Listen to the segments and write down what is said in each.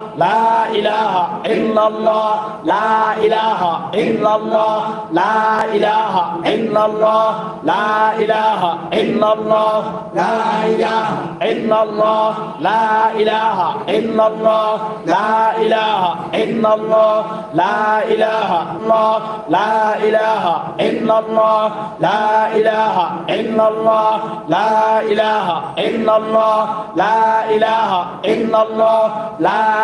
لا إله إلا الله لا إله إلا الله لا إله إلا الله لا إله إلا الله لا إله إلا الله لا إله إلا الله لا إله إلا الله لا إله الله لا إله إلا الله لا إله إلا الله لا إله إلا الله لا إله إلا الله لا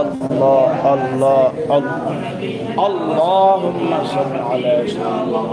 الله الله الله اللهم صل على سيدنا